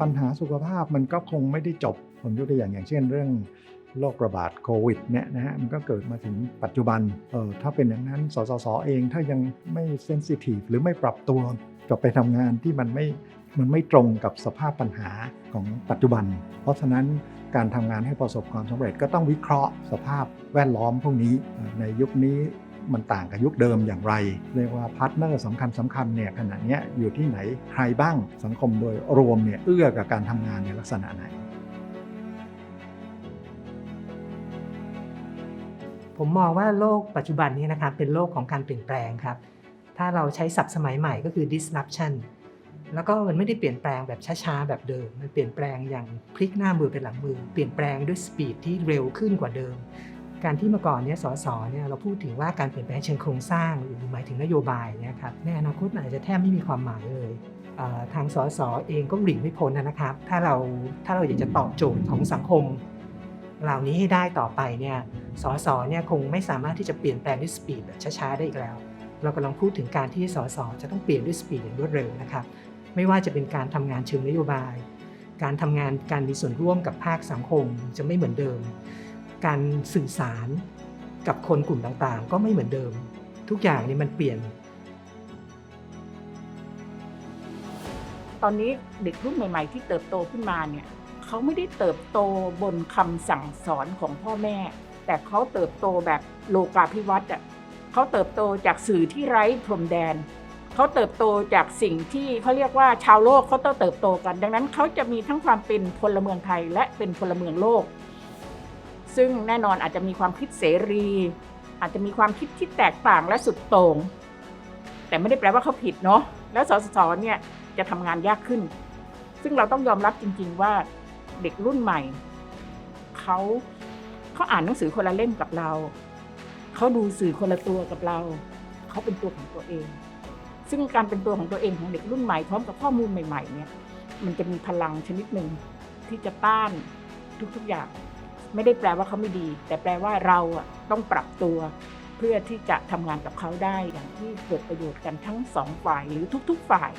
ปัญหาสุขภาพมันก็คงไม่ได้จบ ผมยกตัวอย่างอย่างเช่นเรื่องโรคระบาดโควิดเนี่ยนะฮะมันก็เกิดมาถึงปัจจุบันเออถ้าเป็นอย่างนั้นสสสเองถ้ายังไม่เซนซิทีฟหรือไม่ปรับตัวกับไปทำงานที่มันไม่มันไม่ตรงกับสภาพปัญหาของปัจจุบัน เพราะฉะนั้นการทำงานให้ประสบความสำเร็จก็ต้องวิเคราะห์สภาพแวดล้อมพวกนี้ในยุคนี้ มันต่างกับยุคเดิมอย่างไร เรียกว่าพาร์ทเนอร์สำคัญสำคัญเนี่ยขณะนี้อยู่ที่ไหนใครบ้างสังคมโดยรวมเนี่ยเอื้อกับการทำงานในลักษณะไหน ผมมองว่าโลกปัจจุบันนี้นะครับเป็นโลกของการเปลี่ยนแปลงครับ ถ้าเราใช้ศัพท์สมัยใหม่ก็คือ disruption แล้วก็มันไม่ได้เปลี่ยนแปลงแบบช้าๆแบบเดิม มันเปลี่ยนแปลงอย่างพลิกหน้ามือเป็นหลังมือ เปลี่ยนแปลงด้วยสปีดที่เร็วขึ้นกว่าเดิม การที่เมื่อก่อนเนี่ยสสเนี่ยเราพูดถึงว่าการเปลี่ยนแปลงเชิงโครงสร้างหรือหมายถึงนโยบายเนี่ยครับในอนาคตอาจจะแทบไม่มีความหมายเลยทางสสเองก็หลีกไม่พ้นนะครับ ถ้าเราถ้าเราอยากจะตอบโจทย์ของสังคม เหล่านี้ให้ได้ต่อไปเนี่ยสสเนี่ยคงไม่สามารถที่จะเปลี่ยนแปลงด้วยสปีดแบบช้าๆได้อีกแล้ว เรากำลังพูดถึงการที่สสจะต้องเปลี่ยนด้วยสปีดอย่างรวดเร็วนะครับ ไม่ว่าจะเป็นการทำงานเชิงนโยบาย การทำงานการมีส่วนร่วมกับภาคสังคมจะไม่เหมือนเดิม การสื่อสารกับคนกลุ่มต่างๆ ก็ไม่เหมือนเดิม ทุกอย่างนี่มันเปลี่ยน ตอนนี้เด็กรุ่นใหม่ ๆ ที่เติบโตขึ้นมาเนี่ยเขาไม่ได้เติบโตบนคำสั่งสอนของพ่อแม่ แต่เขาเติบโตแบบโลกาภิวัตน์อะเขาเติบโตจากสื่อที่ไร้พรมแดนเขาเติบโตจากสิ่งที่เขาเรียกว่าชาวโลกเขาต้องเติบโตกัน ดังนั้นเขาจะมีทั้งความเป็นพลเมืองไทยและเป็นพลเมืองโลก ซึ่งแน่นอนอาจจะมีความคิดเสรี อาจจะมีความคิดที่แตกต่างและสุดโต่งแต่ไม่ได้แปลว่าเขาผิดเนาะแล้วสสสเนี่ยจะทำงานยากขึ้น ซึ่งเราต้องยอมรับจริง ๆว่าเด็กรุ่นใหม่เขาเขาอ่านหนังสือคนละเล่มกับเราเขาดูสื่อคนละตัวกับเราเขาเป็นตัวของตัวเอง ซึ่งการเป็นตัวของตัวเองของเด็กรุ่นใหม่พร้อมกับข้อมูลใหม่ ๆ เนี่ย มันจะมีพลังชนิดหนึ่งที่จะต้านทุกๆอย่าง ไม่ได้แปลว่าเขาไม่ดี แต่แปลว่าเราต้องปรับตัวเพื่อที่จะทำงานกับเขาได้อย่างที่เกิดประโยชน์กันทั้งสองฝ่ายหรือทุก ๆ ฝ่าย